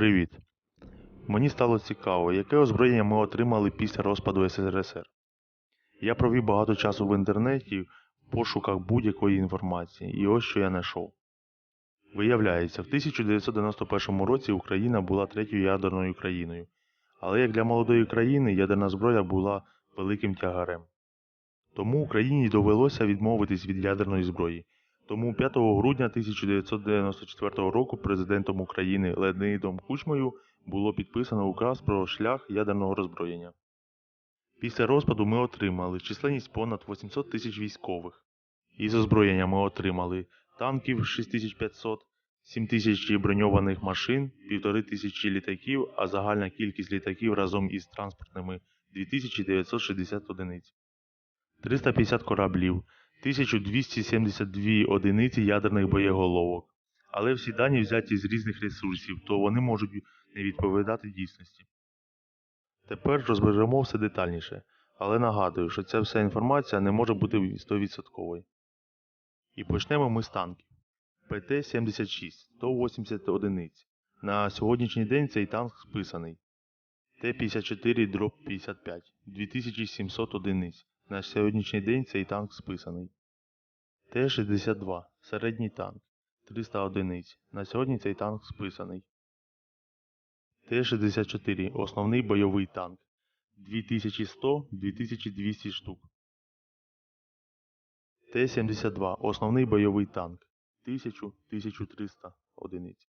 Привіт! Мені стало цікаво, яке озброєння ми отримали після розпаду СРСР. Я провів багато часу в інтернеті в пошуках будь-якої інформації, і ось що я знайшов. Виявляється, в 1991 році Україна була третьою ядерною країною, але як для молодої країни ядерна зброя була великим тягарем. Тому Україні довелося відмовитись від ядерної зброї. Тому 5 грудня 1994 року президентом України Леонідом Кучмою було підписано указ про шлях ядерного роззброєння. Після розпаду ми отримали численність понад 800 тисяч військових. Із озброєння ми отримали танків 6500, 7 тисяч броньованих машин, 1500 літаків, а загальна кількість літаків разом із транспортними 2960 одиниць. 350 кораблів, 1272 одиниці ядерних боєголовок. Але всі дані взяті з різних ресурсів, то вони можуть не відповідати дійсності. Тепер розберемо все детальніше, але нагадую, що ця вся інформація не може бути 100%. І почнемо ми з танків. ПТ-76 180 одиниць. На сьогоднішній день цей танк списаний. Т-54 дроп 55 2700 одиниць. На сьогоднішній день цей танк списаний. Т-62 середній танк 300 одиниць. На сьогодні цей танк списаний. Т-64 основний бойовий танк 2100-2200 штук. Т-72 основний бойовий танк 1000-1300 одиниць.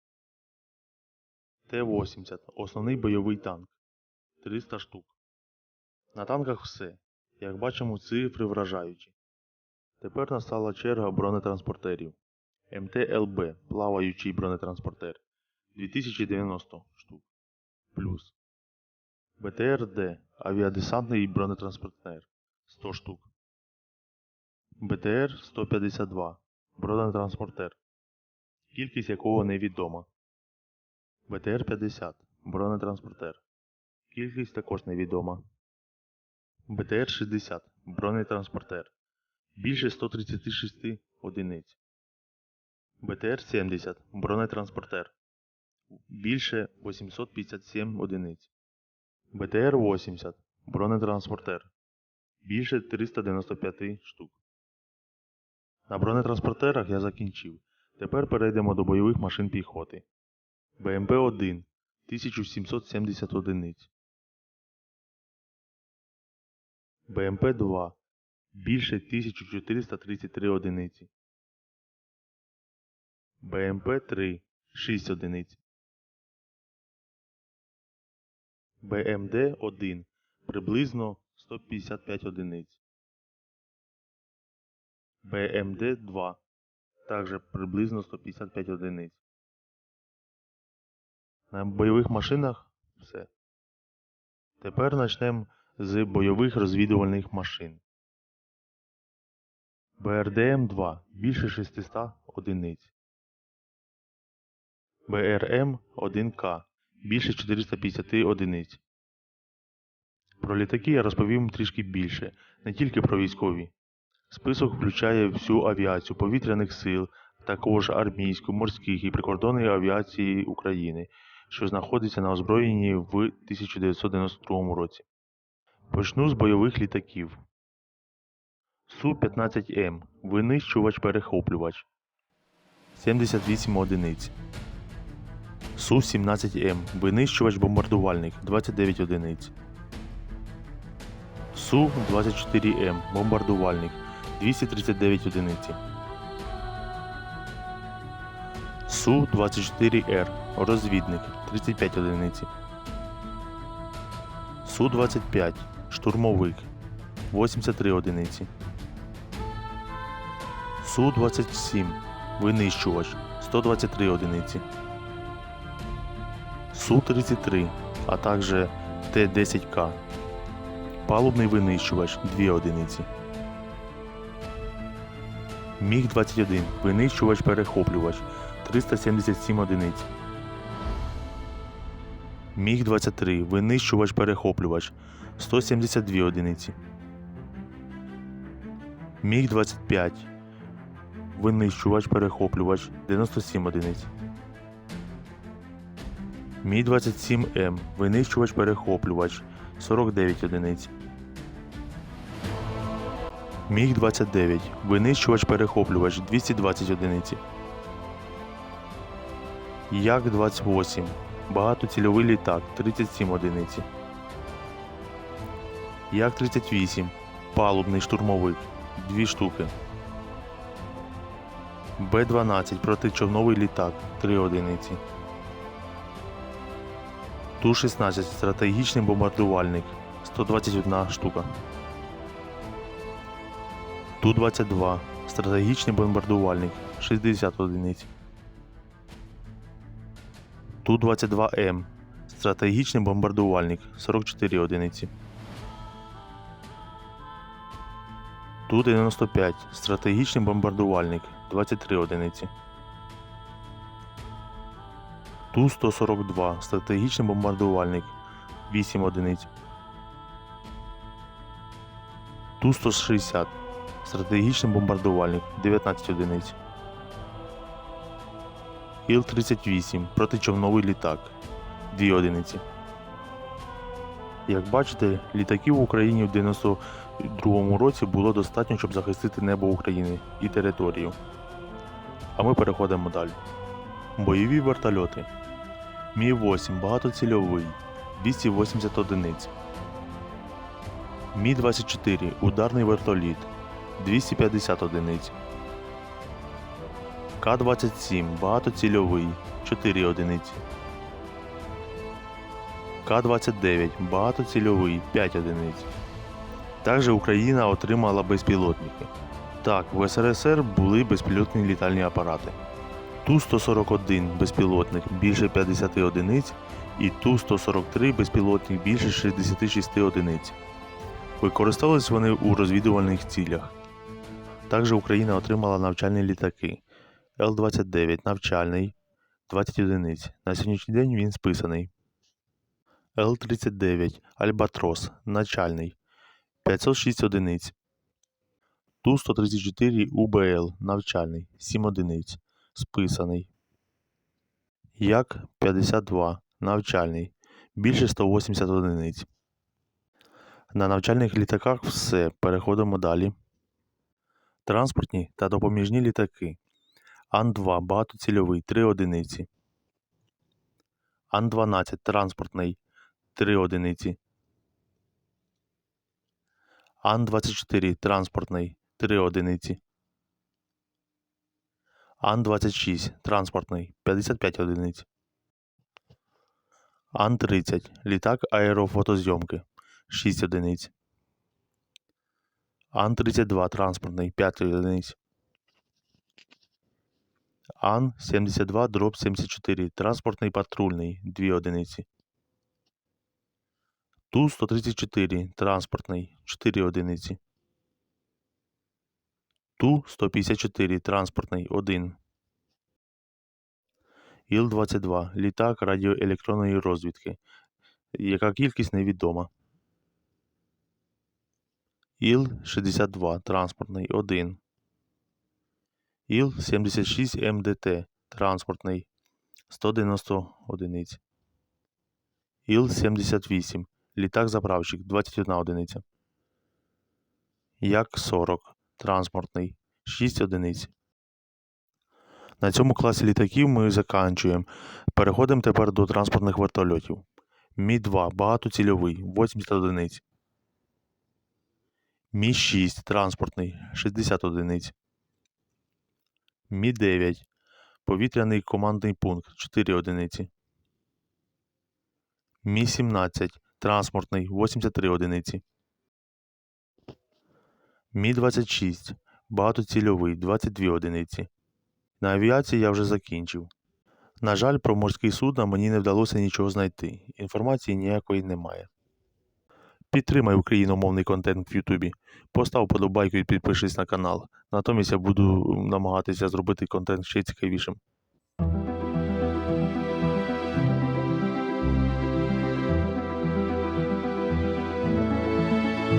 Т-80 основний бойовий танк 300 штук. На танках все. Як бачимо, цифри вражаючі. Тепер настала черга бронетранспортерів. МТЛБ плаваючий бронетранспортер 2090 штук. Плюс. БТРД авіадесантний бронетранспортер 100 штук. БТР 152 бронетранспортер, кількість якого невідома. БТР 50 бронетранспортер. Кількість також невідома. БТР 60 бронетранспортер. Більше 136 одиниць. БТР 70 бронетранспортер. Більше 857 одиниць. БТР 80 бронетранспортер. Більше 395 штук. На бронетранспортерах я закінчив. Тепер перейдемо до бойових машин піхоти. БМП-1 1770 одиниць. БМП-2 більше 1433 одиниці. БМП-3 6 одиниць. БМД-1 приблизно 155 одиниць. БМД-2 також приблизно 155 одиниць. На бойових машинах все. Тепер почнемо з бойових розвідувальних машин. БРДМ-2 більше 600 одиниць. БРМ-1К більше 450 одиниць. Про літаки я розповім трішки більше, не тільки про військові. Список включає всю авіацію повітряних сил, також армійську, морських і прикордонної авіації України, що знаходиться на озброєнні в 1992 році. Почну з бойових літаків. Су-15М винищувач-перехоплювач 78 одиниць. Су-17М винищувач-бомбардувальник 29 одиниць. Су-24М бомбардувальник 239 одиниці. Су-24Р розвідник 35 одиниці. Су-25 штурмовик. 83 одиниці. Су-27 винищувач. 123 одиниці. Су-33, а також Т-10К палубний винищувач. 2 одиниці. Міг-21 винищувач-перехоплювач 377 одиниць. Міг-23 винищувач-перехоплювач 172 одиниці. Міг-25 винищувач-перехоплювач 97 одиниць. Мі-27М, винищувач-перехоплювач 49 одиниць. Міг-29, винищувач-перехоплювач 220 одиниць. Як-28, багатоцільовий літак 37 одиниць. Як-38, палубний штурмовик 2 штуки. Б-12 протичовновий літак 3 одиниці. Ту-16 стратегічний бомбардувальник 121 штука. Ту-22 стратегічний бомбардувальник 60 одиниць. Ту-22М стратегічний бомбардувальник 44 одиниці. Ту-95 стратегічний бомбардувальник 23 одиниці. Ту-142 стратегічний бомбардувальник 8 одиниць. Ту-160 стратегічний бомбардувальник 19 одиниць. Іл-38 протичовновий літак 2 одиниці. Як бачите, літаків в Україні в 92-му році було достатньо, щоб захистити небо України і територію. А ми переходимо далі. Бойові вертольоти. Мі-8 багатоцільовий 280 одиниць. Мі-24 ударний вертоліт 250 одиниць. К-27 багатоцільовий 4 одиниці. К-29 багатоцільовий 5 одиниць. Також Україна отримала безпілотники. Так, в СРСР були безпілотні літальні апарати. Ту-141 безпілотник більше 50 одиниць і Ту-143 безпілотник більше 66 одиниць. Використовувались вони у розвідувальних цілях. Також Україна отримала навчальні літаки Л-29 навчальний 20 одиниць. На сьогоднішній день він списаний. Л-39 Альбатрос начальний 506 одиниць. Ту-134 УБЛ навчальний 7 одиниць. Списаний. Як-52 навчальний більше 180 одиниць. На навчальних літаках все. Переходимо далі. Транспортні та допоміжні літаки. Ан-2 багатоцільовий 3 одиниці. Ан-12 транспортний 3 одиниці. Ан-24 транспортний 3 одиниці. Ан-26 транспортний 55 одиниць. Ан-30 літак аерофотозйомки 6 одиниць. Ан-32 транспортний 5 одиниць. Ан-72 дроб 74 транспортний патрульний 2 одиниці. Ту-134 транспортний 4 одиниці. Ту-154 транспортний 1. Іл-22 літак радіоелектронної розвідки. Яка кількість невідома. Іл-62 транспортний 1. Іл-76 МДТ транспортний 190 одиниць. Іл-78 літак-заправщик 21 одиниця. Як-40 транспортний 6 одиниць. На цьому класі літаків ми заканчуємо. Переходимо тепер до транспортних вертольотів. Мі-2 багатоцільовий 80 одиниць. Мі-6 транспортний 60 одиниць. Мі-9 повітряний командний пункт 4 одиниці. Мі-17 транспортний 83 одиниці. Мі-26 багатоцільовий 22 одиниці. На авіації я вже закінчив. На жаль, про морський судна мені не вдалося нічого знайти. Інформації ніякої немає. Підтримай україномовний контент в Ютубі. Постав подобайку і підпишись на канал. Натомість я буду намагатися зробити контент ще цікавішим.